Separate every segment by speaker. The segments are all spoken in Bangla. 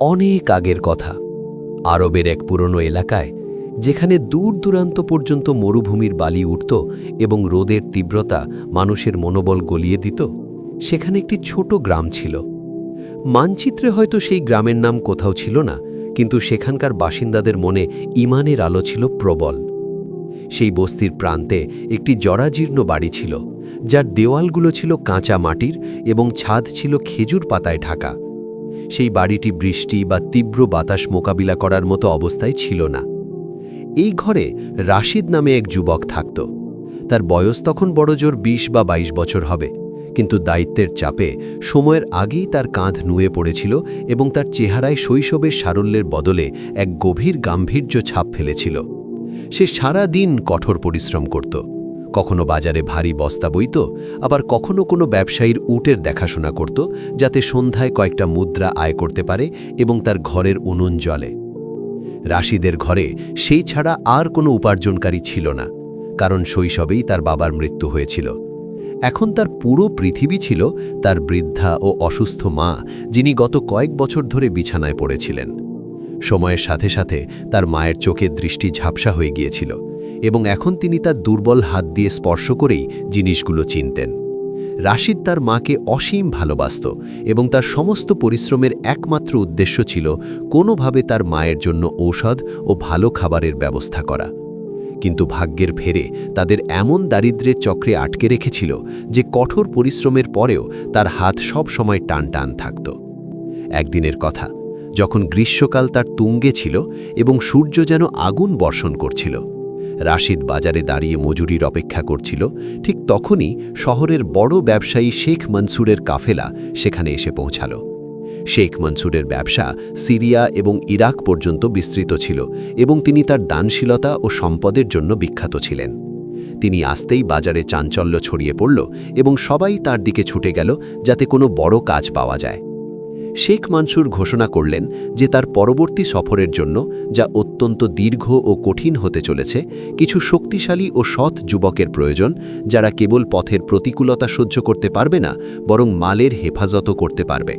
Speaker 1: অনেক আগের কথা। আরবের এক পুরনো এলাকায়, যেখানে দূর দূরান্ত পর্যন্ত মরুভূমির বালি উঠত এবং রোদের তীব্রতা মানুষের মনোবল গলিয়ে দিত, সেখানে একটি ছোট গ্রাম ছিল। মানচিত্রে হয়তো সেই গ্রামের নাম কোথাও ছিল না, কিন্তু সেখানকার বাসিন্দাদের মনে ইমানের আলো ছিল প্রবল। সেই বস্তির প্রান্তে একটি জরাজীর্ণ বাড়ি ছিল, যার দেওয়ালগুলো ছিল কাঁচা মাটির এবং ছাদ ছিল খেজুর পাতায় ঢাকা। সেই বাড়িটি বৃষ্টি বা তীব্র বাতাস মোকাবিলা করার মতো অবস্থায় ছিল না। এই ঘরে রাশিদ নামে এক যুবক থাকত। তার বয়স তখন বড়জোর ২০ বা ২২ বছর হবে, কিন্তু দায়িত্বের চাপে সময়ের আগেই তার কাঁধ নুয়ে পড়েছিল এবং তার চেহারায় শৈশবের সারল্যের বদলে এক গভীর গাম্ভীর্য ছাপ ফেলেছিল। সে সারা দিন কঠোর পরিশ্রম করত। কখনো বাজারে ভারী বস্তা বইত, আবার কখনো কোনো ব্যবসায়ীর উটের দেখাশোনা করত, যাতে সন্ধ্যায় কয়েকটা মুদ্রা আয় করতে পারে এবং তার ঘরের উনুন জলে রাশিদের ঘরে সেই ছাড়া আর কোনো উপার্জনকারী ছিল না, কারণ শৈশবেই তার বাবার মৃত্যু হয়েছিল। এখন তার পুরো পৃথিবী ছিল তার বৃদ্ধা ও অসুস্থ মা, যিনি গত কয়েক বছর ধরে বিছানায় পড়েছিলেন। সময়ের সাথে সাথে তার মায়ের চোখের দৃষ্টি ঝাপসা হয়ে গিয়েছিল। এবং এখন তিনি তার দুর্বল হাত দিয়ে স্পর্শ করেই জিনিসগুলো চিনতেন। রাশিদ তার মাকে অসীম ভালোবাসত এবং তার সমস্ত পরিশ্রমের একমাত্র উদ্দেশ্য ছিল কোনোভাবে তার মায়ের জন্য ঔষধ ও ভালো খাবারের ব্যবস্থা করা। কিন্তু ভাগ্যের ফেরে তাদের এমন দারিদ্র্যের চক্রে আটকে রেখেছিল যে কঠোর পরিশ্রমের পরেও তার হাত সব সময় টান টান থাকত। একদিনের কথা, যখন গ্রীষ্মকাল তার তুঙ্গে ছিল এবং সূর্য যেন আগুন বর্ষণ করছিল রাশিদ বাজারে দাঁড়িয়ে মজুরির অপেক্ষা করছিল। ঠিক তখনই শহরের বড় ব্যবসায়ী শেখ মনসুরের কাফেলা সেখানে এসে পৌঁছাল। শেখ মনসুরের ব্যবসা সিরিয়া এবং ইরাক পর্যন্ত বিস্তৃত ছিল এবং তিনি তার দানশীলতা ও সম্পদের জন্য বিখ্যাত ছিলেন। তিনি আসতেই বাজারে চাঞ্চল্য ছড়িয়ে পড়ল এবং সবাই তার দিকে ছুটে গেল যাতে কোনো বড় কাজ পাওয়া যায়। শেখ মানসুর ঘোষণা করলেন যে তার পরবর্তী সফরের জন্য, যা অত্যন্ত দীর্ঘ ও কঠিন হতে চলেছে, কিছু শক্তিশালী ও সৎ যুবকের প্রয়োজন, যারা কেবল পথের প্রতিকূলতা সহ্য করতে পারবে না, বরং মালের হেফাজতও করতে পারবে।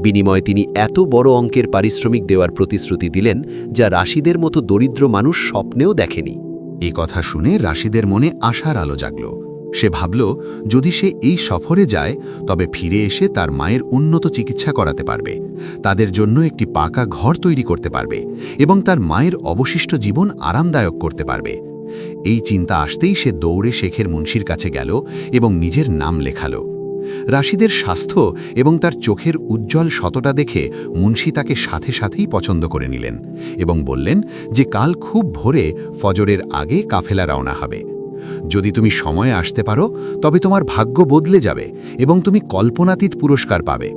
Speaker 1: বিনিময়ে তিনি এত বড় অঙ্কের পারিশ্রমিক দেওয়ার প্রতিশ্রুতি দিলেন, যা রাশিদের মতো দরিদ্র মানুষ স্বপ্নেও দেখেনি।
Speaker 2: এই কথা শুনে রাশিদের মনে আশার আলো জাগল। সে ভাবল, যদি সে এই সফরে যায়, তবে ফিরে এসে তার মায়ের উন্নত চিকিৎসা করাতে পারবে। তাদের জন্য একটি পাকা ঘর তৈরি করতে পারবে এবং তার মায়ের অবশিষ্ট জীবন আরামদায়ক করতে পারবে। এই চিন্তা আসতেই সে দৌড়ে শেখের মুন্সির কাছে গেল এবং নিজের নাম লেখালো। রাশিদের স্বাস্থ্য এবং তার চোখের উজ্জ্বল শতটা দেখে মুন্সি তাকে সাথে সাথেই পছন্দ করে নিলেন এবং বললেন যে কাল খুব ভোরে ফজরের আগে কাফেলা রওনা হবে। যদি তুমি সময়ে আসতে পারো, তবে তোমার ভাগ্য বদলে যাবে এবং তুমি কল্পনাতীত পুরস্কার পাবে।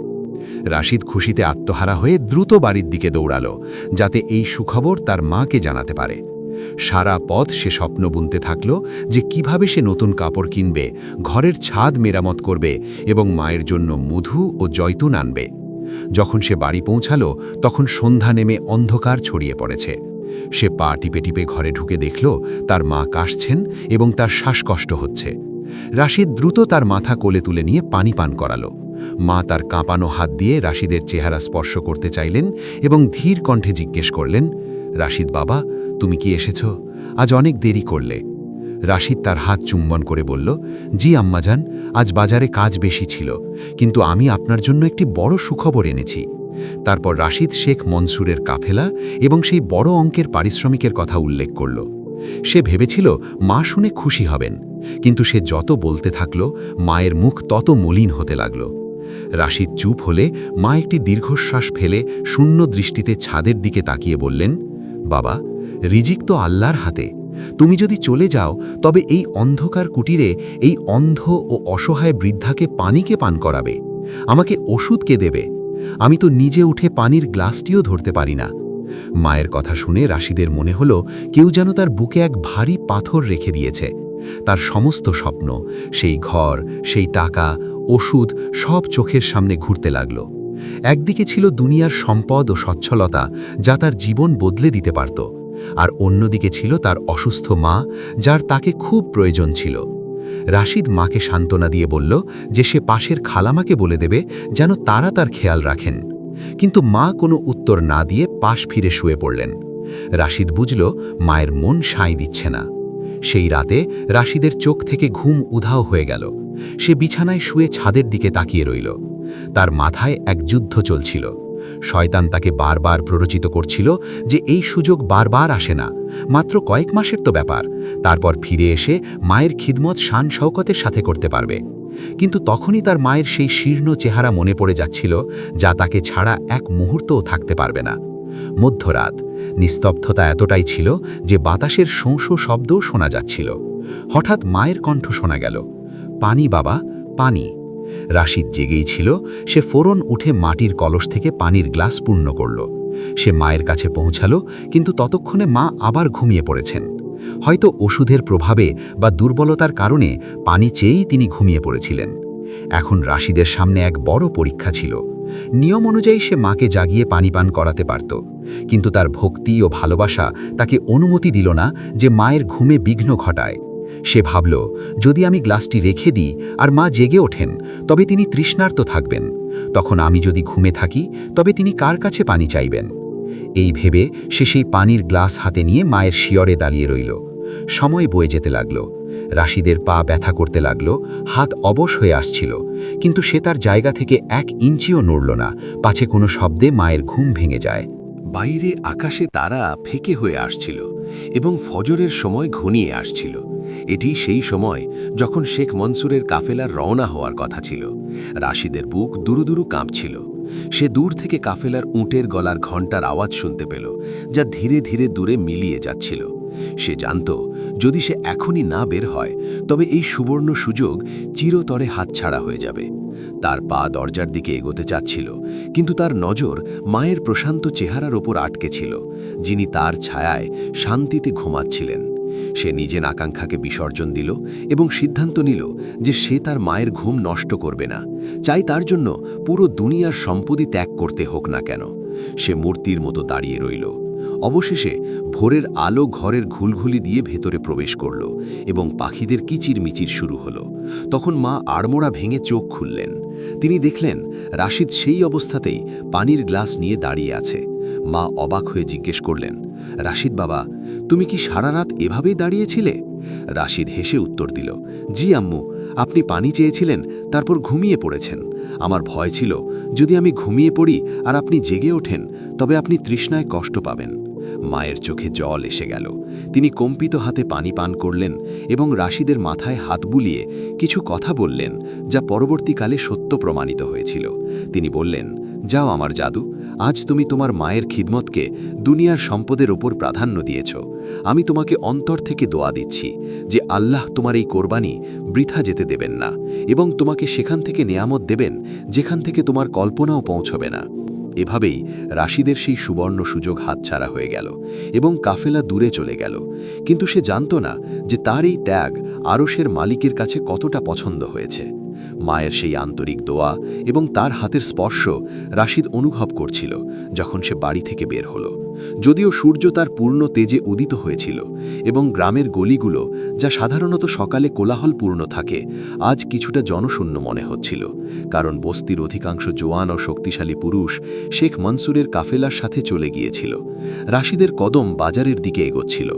Speaker 2: রাশিদ খুশিতে আত্মহারা হয়ে দ্রুত বাড়ির দিকে দৌড়ালো, যাতে এই সুখবর তার মাকে জানাতে পারে। সারা পথ সে স্বপ্ন বুনতে থাকল যে কীভাবে সে নতুন কাপড় কিনবে, ঘরের ছাদ মেরামত করবে এবং মায়ের জন্য মধু ও জয়তুন আনবে। যখন সে বাড়ি পৌঁছালো, তখন সন্ধ্যা নেমে অন্ধকার ছড়িয়ে পড়েছে। সে পা টিপে টিপে ঘরে ঢুকে দেখল, তার মা কাশছেন এবং তার শ্বাসকষ্ট হচ্ছে। রাশিদ দ্রুত তার মাথা কোলে তুলে নিয়ে পানি পান করালো। মা তার কাঁপানো হাত দিয়ে রাশিদের চেহারা স্পর্শ করতে চাইলেন এবং ধীর কণ্ঠে জিজ্ঞেস করলেন, রাশিদ বাবা, তুমি কি এসেছ? আজ অনেক দেরি করলে। রাশিদ তার হাত চুম্বন করে বলল, জি আম্মাজান, আজ বাজারে কাজ বেশি ছিল, কিন্তু আমি আপনার জন্য একটি বড় সুখবর এনেছি। তারপর রাশিদ শেখ মনসুরের কাফেলা এবং সেই বড় অঙ্কের পারিশ্রমিকের কথা উল্লেখ করল। সে ভেবেছিল, মা শুনে খুশি হবেন। কিন্তু সে যত বলতে থাকল, মায়ের মুখ তত মলিন হতে লাগল। রাশিদ চুপ হলে মা একটি দীর্ঘশ্বাস ফেলে শূন্য দৃষ্টিতে ছাদের দিকে তাকিয়ে বললেন, বাবা, রিজিক তো আল্লাহর হাতে। তুমি যদি চলে যাও, তবে এই অন্ধকার কুটিরে এই অন্ধ ও অসহায় বৃদ্ধাকে পানিকে পান করাবে। আমাকে ওষুধকে দেবে? আমি তো নিজে উঠে পানির গ্লাসটিও ধরতে পারি না। মায়ের কথা শুনে রাশিদের মনে হলো কেউ যেন তার বুকে এক ভারী পাথর রেখে দিয়েছে। তার সমস্ত স্বপ্ন, সেই ঘর, সেই টাকা, ওষুধ সব চোখের সামনে ঘুরতে লাগল। একদিকে ছিল দুনিয়ার সম্পদ ও সচ্ছলতা যা তার জীবন বদলে দিতে পারত। আর অন্যদিকে ছিল তার অসুস্থ মা, যার তাকে খুব প্রয়োজন ছিল। রাশিদ মাকে সান্ত্বনা দিয়ে বলল যে সে পাশের খালামাকে বলে দেবে যেন তারা তার খেয়াল রাখেন। কিন্তু মা কোনো উত্তর না দিয়ে পাশ ফিরে শুয়ে পড়লেন। রাশিদ বুঝল মায়ের মন সাঁই দিচ্ছে না। সেই রাতে রাশিদের চোখ থেকে ঘুম উধাও হয়ে গেল। সে বিছানায় শুয়ে ছাদের দিকে তাকিয়ে রইল। তার মাথায় এক যুদ্ধ চলছিল। শয়তান তাকে বারবার প্ররোচিত করছিল যে এই সুযোগ বারবার আসে না। মাত্র কয়েক মাসের তো ব্যাপার। তারপর ফিরে এসে মায়ের খিদমত শান শওকতের সাথে করতে পারবে। কিন্তু তখনই তার মায়ের সেই শীর্ণ চেহারা মনে পড়ে যাচ্ছিল, যা তাকে ছাড়া এক মুহূর্তও থাকতে পারবে না। মধ্যরাত, নিস্তব্ধতা এতটাই ছিল যে বাতাসের শোঁশো শব্দও শোনা যাচ্ছিল। হঠাৎ মায়ের কণ্ঠ শোনা গেল, পানি বাবা, পানি। রাশিদ জেগেই ছিল, সে ফোরন উঠে মাটির কলস থেকে পানির গ্লাস পূর্ণ করল। সে মায়ের কাছে পৌঁছালো, কিন্তু ততক্ষণে মা আবার ঘুমিয়ে পড়েছেন। হয়তো ওষুধের প্রভাবে বা দুর্বলতার কারণে পানি চেয়েই তিনি ঘুমিয়ে পড়েছিলেন। এখন রাশিদের সামনে এক বড় পরীক্ষা ছিল। নিয়ম অনুযায়ী সে মাকে জাগিয়ে পানি পান করাতে পারত, কিন্তু তার ভক্তি ও ভালোবাসা তাকে অনুমতি দিল না যে মায়ের ঘুমে বিঘ্ন ঘটায়। সে ভাবল, যদি আমি গ্লাসটি রেখে দিই আর মা জেগে ওঠেন, তবে তিনি তৃষ্ণার্ত থাকবেন। তখন আমি যদি ঘুমে থাকি, তবে তিনি কার কাছে পানি চাইবেন? এই ভেবে সে সেই পানির গ্লাস হাতে নিয়ে মায়ের শিয়রে দাঁড়িয়ে রইল। সময় বয়ে যেতে লাগল। রাশিদের পা ব্যথা করতে লাগল, হাত অবশ হয়ে আসছিল, কিন্তু সে তার জায়গা থেকে এক ইঞ্চিও নড়ল না, পাছে কোনো শব্দে মায়ের ঘুম ভেঙে যায়।
Speaker 1: বাইরে আকাশে তারা ফেকে হয়ে আসছিল এবং ফজরের সময় ঘনিয়ে আসছিল। এটি সেই সময় যখন শেখ মনসুরের কাফেলার রওনা হওয়ার কথা ছিল। রাশিদের বুক দুরুদুরু দুরু কাঁপছিল। সে দূর থেকে কাফেলার উঁটের গলার ঘণ্টার আওয়াজ শুনতে পেল, যা ধীরে ধীরে দূরে মিলিয়ে যাচ্ছিল। সে জানত, যদি সে এখনই না বের হয়, তবে এই সুবর্ণ সুযোগ চিরতরে হাতছাড়া হয়ে যাবে। তার পা দরজার দিকে এগোতে চাচ্ছিল, কিন্তু তার নজর মায়ের প্রশান্ত চেহারার ওপর আটকে ছিল, যিনি তার ছায়ায় শান্তিতে ঘুমাচ্ছিলেন। সে নিজের আকাঙ্ক্ষাকে বিসর্জন দিল এবং সিদ্ধান্ত নিল যে সে তার মায়ের ঘুম নষ্ট করবে না। চাই তার জন্য পুরো দুনিয়ার সম্পত্তি ত্যাগ করতে হোক না কেন। সে মূর্তির মতো দাঁড়িয়ে রইল। অবশেষে ভোরের আলো ঘরের ঘুলঘুলি দিয়ে ভেতরে প্রবেশ করল এবং পাখিদের কিচিরমিচির শুরু হলো। তখন মা আড়মোড়া ভেঙে চোখ খুললেন। তিনি দেখলেন রাশিদ সেই অবস্থাতেই পানির গ্লাস নিয়ে দাঁড়িয়ে আছে। মা অবাক হয়ে জিজ্ঞেস করলেন, রাশিদ বাবা, তুমি কি সারা রাত এভাবেই দাঁড়িয়েছিলে? রাশিদ হেসে উত্তর দিল, জি আম্মু, আপনি পানি চেয়েছিলেন, তারপর ঘুমিয়ে পড়েছেন। আমার ভয় ছিল, যদি আমি ঘুমিয়ে পড়ি আর আপনি জেগে ওঠেন, তবে আপনি তৃষ্ণায় কষ্ট পাবেন। মায়ের চোখে জল এসে গেল। তিনি কম্পিত হাতে পানি পান করলেন এবং রাশিদের মাথায় হাত বুলিয়ে কিছু কথা বললেন, যা পরবর্তীকালে সত্য প্রমাণিত হয়েছিল। তিনি বললেন যাও আমার জাদু, আজ তুমি তোমার মায়ের খিদমতকে দুনিয়ার সম্পদের ওপর প্রাধান্য দিয়েছ। আমি তোমাকে অন্তর থেকে দোয়া দিচ্ছি যে আল্লাহ তোমার এই কোরবানি বৃথা যেতে দেবেন না এবং তোমাকে সেখান থেকে নিয়ামত দেবেন যেখান থেকে তোমার কল্পনাও পৌঁছবে না। এভাবেই রাশিদের সেই সুবর্ণ সুযোগ হাতছাড়া হয়ে গেল এবং কাফেলা দূরে চলে গেল। কিন্তু সে জানত না যে তার এই ত্যাগ আরশের মালিকের কাছে কতটা পছন্দ হয়েছে। মায়ের সেই আন্তরিক দোয়া এবং তার হাতের স্পর্শ রাশিদ অনুভব করছিল যখন সে বাড়ি থেকে বের হলো। যদিও সূর্য তার পূর্ণ তেজে উদিত হয়েছিল এবং গ্রামের গলিগুলো, যা সাধারণত সকালে কোলাহলপূর্ণ থাকে, আজ কিছুটা জনশূন্য মনে হচ্ছিল, কারণ বস্তির অধিকাংশ জোয়ান ও শক্তিশালী পুরুষ শেখ মনসুরের কাফেলার সাথে চলে গিয়েছিল। রাশিদের কদম বাজারের দিকে এগোচ্ছিল,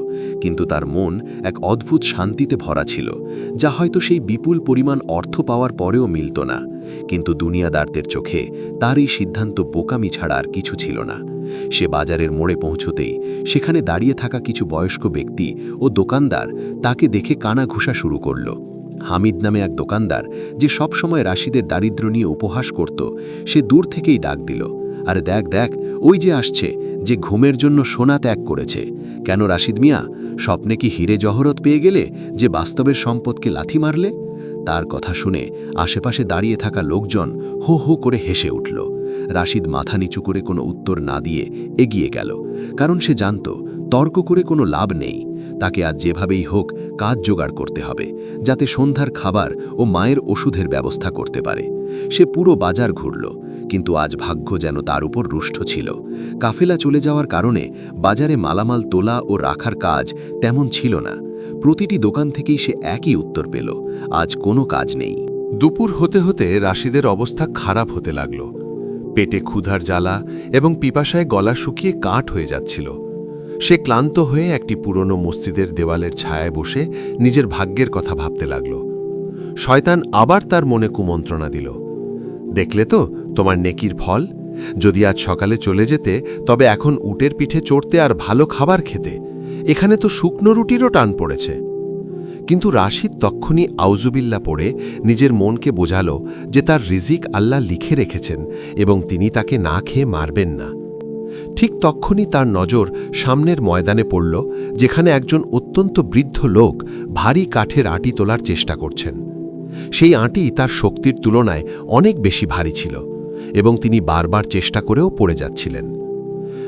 Speaker 1: কিন্তু তার মন এক অদ্ভুত শান্তিতে ভরা ছিল, যা হয়তো সেই বিপুল পরিমাণ অর্থ পাওয়ার পরেও মিলত না। কিন্তু দুনিয়াদারদের চোখে তার এই সিদ্ধান্ত বোকামি ছাড়া আর কিছু ছিল না। সে বাজারের মোড়ে পৌঁছতেই সেখানে দাঁড়িয়ে থাকা কিছু বয়স্ক ব্যক্তি ও দোকানদার তাকে দেখে কানা ঘুষা শুরু করল। হামিদ নামে এক দোকানদার যে সব সময় রাশিদের দারিদ্র নিয়ে উপহাস করত, সে দূর থেকেই ডাক দিল, আরে দেখ দেখ, ওই যে আসছে, যে ঘুমের জন্য সোনা ত্যাগ করেছে। কেন রাশিদ মিয়া, স্বপ্নে কি হিরে জহরত পেয়ে গেলে যে বাস্তবের সম্পদকে লাথি মারলে? তার কথা শুনে আশেপাশে দাঁড়িয়ে থাকা লোকজন হো হো করে হেসে উঠল। রাশিদ মাথা নিচু করে কোনো উত্তর না দিয়ে এগিয়ে গেল, কারণ সে জানত তর্ক করে কোনো লাভ নেই। তাকে আজ যেভাবেই হোক কাজ জোগাড় করতে হবে, যাতে সন্ধ্যার খাবার ও মায়ের ওষুধের ব্যবস্থা করতে পারে। সে পুরো বাজার ঘুরল, কিন্তু আজ ভাগ্য যেন তার উপর রুষ্ট ছিল। কাফেলা চলে যাওয়ার কারণে বাজারে মালামাল তোলা ও রাখার কাজ তেমন ছিল না। প্রতিটি দোকান থেকেই সে একই উত্তর পেল, আজ কোনো কাজ নেই।
Speaker 3: দুপুর হতে হতে রাশিদের অবস্থা খারাপ হতে লাগল। পেটে ক্ষুধার জ্বালা এবং পিপাসায় গলা শুকিয়ে কাঠ হয়ে যাচ্ছিল। সে ক্লান্ত হয়ে একটি পুরনো মসজিদের দেওয়ালের ছায়ায় বসে নিজের ভাগ্যের কথা ভাবতে লাগল। শয়তান আবার তার মনে কুমন্ত্রণা দিল। দেখলে তো তোমার নেকির ফল। যদি আজ সকালে চলে যেতে, তবে এখন উটের পিঠে চড়তে আর ভালো খাবার খেতে। এখানে তো শুকনো রুটিরও টান পড়েছে। কিন্তু রাশিদ তক্ষুনি আউজুবিল্লা পড়ে নিজের মনকে বোঝাল যে তার রিজিক আল্লাহ লিখে রেখেছেন এবং তিনি তাকে না খেয়ে মারবেন না। ঠিক তক্ষুনি তার নজর সামনের ময়দানে পড়ল, যেখানে একজন অত্যন্ত বৃদ্ধ লোক ভারী কাঠের আটি তোলার চেষ্টা করছেন। সেই আঁটি তার শক্তির তুলনায় অনেক বেশি ভারী ছিল এবং তিনি বারবার চেষ্টা করেও পড়ে যাচ্ছিলেন।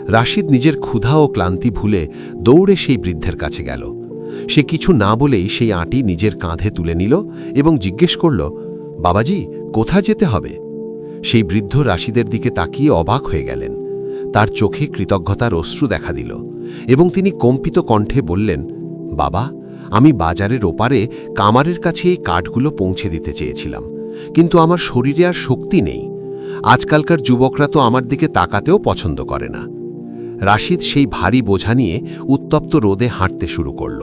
Speaker 3: রাশিদ নিজের ক্ষুধা ও ক্লান্তি ভুলে দৌড়ে সেই বৃদ্ধের কাছে গেল। সে কিছু না বলেই সেই আঁটি নিজের কাঁধে তুলে নিল এবং জিজ্ঞেস করল, বাবাজি কোথা যেতে হবে? সেই বৃদ্ধ রাশিদের দিকে তাকিয়ে অবাক হয়ে গেলেন। তার চোখে কৃতজ্ঞতার অশ্রু দেখা দিল এবং তিনি কম্পিত কণ্ঠে বললেন, বাবা, আমি বাজারের ওপারে কামারের কাছে এই কাঠগুলো পৌঁছে দিতে চেয়েছিলাম, কিন্তু আমার শরীরে আর শক্তি নেই। আজকালকার যুবকরা তো আমার দিকে তাকাতেও পছন্দ করে না। রাশিদ সেই ভারী বোঝা নিয়ে উত্তপ্ত রোদে হাঁটতে শুরু করল।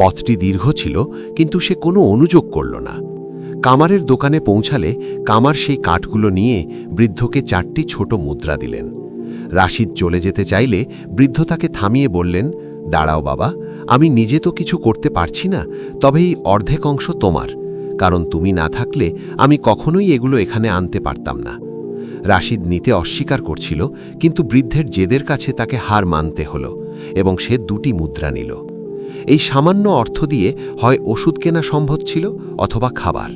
Speaker 3: পথটি দীর্ঘ ছিল, কিন্তু সে কোনো অনুযোগ করল না। কামারের দোকানে পৌঁছালে কামার সেই কাঠগুলো নিয়ে বৃদ্ধকে চারটি ছোট মুদ্রা দিলেন। রাশিদ চলে যেতে চাইলে বৃদ্ধ তাকে থামিয়ে বললেন, দাঁড়াও বাবা, আমি নিজে তো কিছু করতে পারছি না, তবে এই অর্ধেক অংশ তোমার, কারণ তুমি না থাকলে আমি কখনোই এগুলো এখানে আনতে পারতাম না। রাশিদ নিতে অস্বীকার করছিল, কিন্তু বৃদ্ধের জেদের কাছে তাকে হার মানতে হল এবং সে দুটি মুদ্রা নিল। এই সামান্য অর্থ দিয়ে হয় ওষুধ কেনা সম্ভব ছিল অথবা খাবার।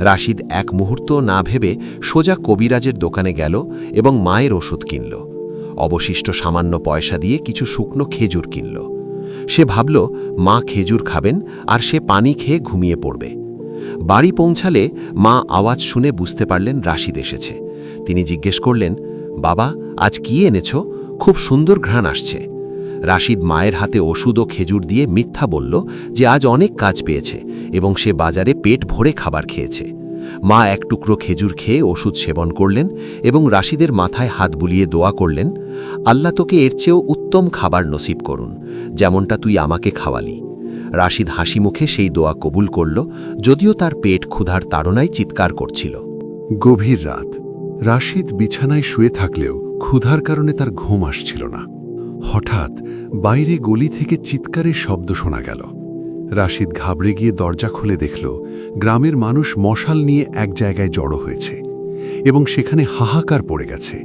Speaker 3: রাশিদ এক মুহূর্ত না ভেবে সোজা কবিরাজের দোকানে গেল এবং মায়ের ওষুধ কিনল। অবশিষ্ট সামান্য পয়সা দিয়ে কিছু শুকনো খেজুর কিনল। সে ভাবল, মা খেজুর খাবেন আর সে পানি খেয়ে ঘুমিয়ে পড়বে। বাড়ি পৌঁছালে মা আওয়াজ শুনে বুঝতে পারলেন রাশিদ এসেছে। তিনি জিজ্ঞেস করলেন, বাবা, আজ কি এনেছ? খুব সুন্দর ঘ্রাণ আসছে। রাশিদ মায়ের হাতে ওষুধ ও খেজুর দিয়ে মিথ্যা বলল যে আজ অনেক কাজ পেয়েছে এবং সে বাজারে পেট ভরে খাবার খেয়েছে। মা এক টুকরো খেজুর খেয়ে ওষুধ সেবন করলেন এবং রাশিদের মাথায় হাত বুলিয়ে দোয়া করলেন, আল্লাহ তোকে এর চেয়েও উত্তম খাবার নসিব করুন, যেমনটা তুই আমাকে খাওয়ালি। রাশিদ হাসি মুখে সেই দোয়া কবুল করল, যদিও তার পেট ক্ষুধার তাড়নায় চিৎকার করছিল।
Speaker 4: গভীর রাত। রাশিদ বিছানায় শুয়ে থাকলেও ক্ষুধার কারণে তার ঘুম আসছিল না। হঠাৎ বাইরে গলি থেকে চিৎকারের শব্দ শোনা গেল। রাশিদ ঘাবড়ে গিয়ে দরজা খুলে দেখল, গ্রামের মানুষ মশাল নিয়ে এক জায়গায় জড়ো হয়েছে এবং সেখানে হাহাকার পড়ে গেছে।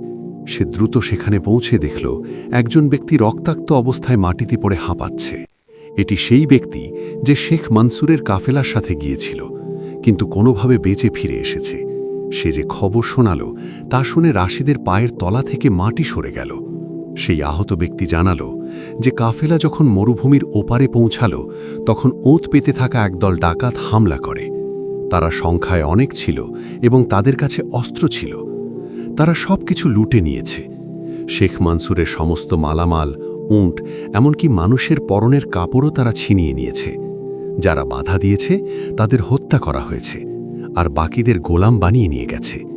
Speaker 4: সে দ্রুত সেখানে পৌঁছে দেখল, একজন ব্যক্তি রক্তাক্ত অবস্থায় মাটিতে পড়ে হাঁপাচ্ছে। এটি সেই ব্যক্তি যে শেখ মনসুরের কাফেলার সাথে গিয়েছিল, কিন্তু কোনোভাবে বেঁচে ফিরে এসেছে। সে যে খবর শোনাল, তা শুনে রাশিদের পায়ের তলা থেকে মাটি সরে গেল। সেই আহত ব্যক্তি জানাল যে কাফেলা যখন মরুভূমির ওপারে পৌঁছাল, তখন ওঁত পেতে থাকা একদল ডাকাত হামলা করে। তারা সংখ্যায় অনেক ছিল এবং তাদের কাছে অস্ত্র ছিল। তারা সব কিছু লুটে নিয়েছে। শেখ মানসুরের সমস্ত মালামাল, উঁট, এমনকি মানুষের পরনের কাপড়ও তারা ছিনিয়ে নিয়েছে। যারা বাধা দিয়েছে, তাদের হত্যা করা হয়েছে। আর বাকিদের গোলাম বানিয়ে নিয়ে গেছে।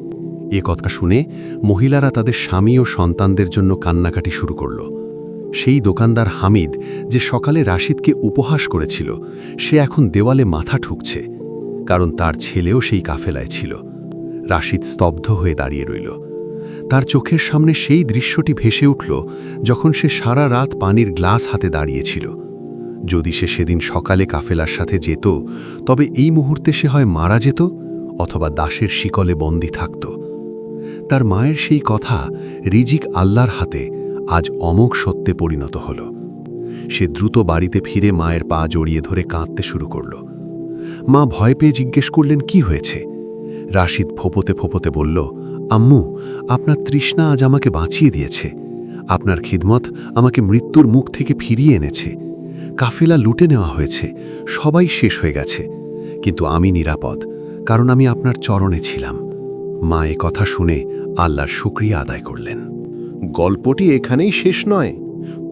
Speaker 4: এ কথা শুনে মহিলারা তাদের স্বামী ও সন্তানদের জন্য কান্নাকাটি শুরু করল। সেই দোকানদার হামিদ যে সকালে রাশিদকে উপহাস করেছিল, সে এখন দেওয়ালে মাথা ঠুকছে, কারণ তার ছেলেও সেই কাফেলায় ছিল। রাশিদ স্তব্ধ হয়ে দাঁড়িয়ে রইল। তার চোখের সামনে সেই দৃশ্যটি ভেসে উঠল যখন সে সারা রাত পানির গ্লাস হাতে দাঁড়িয়েছিল। যদি সে সেদিন সকালে কাফেলার সাথে যেত, তবে এই মুহূর্তে সে হয় মারা যেত অথবা দাসের শিকলে বন্দী থাকত। তার মায়ের সেই কথা রিজিক আল্লাহর হাতে আজ অমোঘ সত্যে পরিণত হল। সে দ্রুত বাড়িতে ফিরে মায়ের পা জড়িয়ে ধরে কাঁদতে শুরু করল। মা ভয় পেয়ে জিজ্ঞেস করলেন, কি হয়েছে? রাশিদ ফোপতে ফোপতে বলল, আম্মু, আপনার তৃষ্ণা আজ আমাকে বাঁচিয়ে দিয়েছে। আপনার খিদমত আমাকে মৃত্যুর মুখ থেকে ফিরিয়ে এনেছে। কাফেলা লুটে নেওয়া হয়েছে, সবাই শেষ হয়ে গেছে। কিন্তু আমি নিরাপদ, কারণ আমি আপনার চরণে ছিলাম। মা এ কথা শুনে আল্লাহর শুক্রিয়া আদায় করলেন।
Speaker 3: গল্পটি এখানেই শেষ নয়।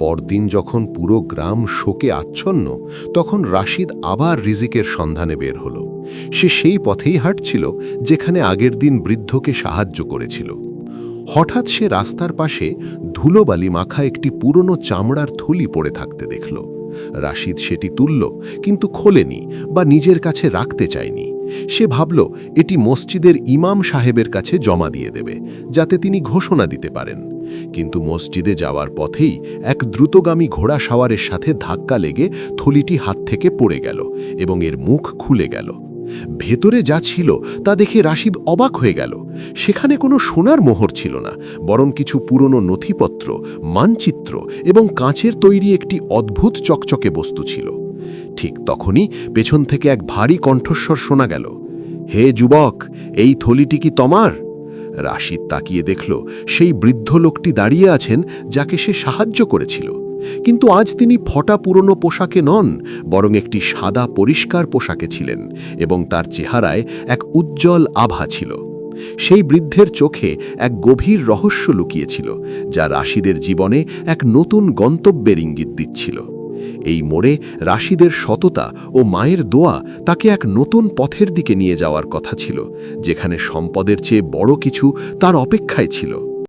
Speaker 3: পরদিন যখন পুরো গ্রাম শোকে আচ্ছন্ন, তখন রাশিদ আবার রিজিকের সন্ধানে বের হল। সে সেই পথেই হাঁটছিল, যেখানে আগের দিন বৃদ্ধকে সাহায্য করেছিল। হঠাৎ সে রাস্তার পাশে ধুলোবালি মাখা একটি পুরনো চামড়ার থলি পড়ে থাকতে দেখল। রাশিদ সেটি তুলল, কিন্তু খোলেনি বা নিজের কাছে রাখতে চায়নি। সে ভাবল, এটি মসজিদের ইমাম সাহেবের কাছে জমা দিয়ে দেবে, যাতে তিনি ঘোষণা দিতে পারেন। কিন্তু মসজিদে যাওয়ার পথেই এক দ্রুতগামী ঘোড়া সাওয়ারের সাথে ধাক্কা লেগে থলিটি হাত থেকে পড়ে গেল এবং এর মুখ খুলে গেল। ভেতরে যা ছিল তা দেখে রাশিদ অবাক হয়ে গেল। সেখানে কোনো সোনার মোহর ছিল না, বরং কিছু পুরনো নথিপত্র, মানচিত্র এবং কাঁচের তৈরি একটি অদ্ভুত চকচকে বস্তু ছিল। ঠিক তখনই পেছন থেকে এক ভারী কণ্ঠস্বর শোনা গেল। হে যুবক, এই থলিটি কি তোমার? রাশিদ তাকিয়ে দেখল সেই বৃদ্ধ লোকটি দাঁড়িয়ে আছেন যাকে সে সাহায্য করেছিল। কিন্তু আজ তিনি ফটা পুরনো পোশাকে নন, বরং একটি সাদা পরিষ্কার পোশাকে ছিলেন এবং তার চেহারায় এক উজ্জ্বল আভা ছিল। সেই বৃদ্ধের চোখে এক গভীর রহস্য লুকিয়েছিল, যা রাশিদের জীবনে এক নতুন গন্তব্যের ইঙ্গিত দিচ্ছিল। এই মোড়ে রাশিদের সততা ও মায়ের দোয়া তাকে এক নতুন পথের দিকে নিয়ে যাওয়ার কথা ছিল, যেখানে সম্পদের চেয়ে বড় কিছু তার অপেক্ষায় ছিল।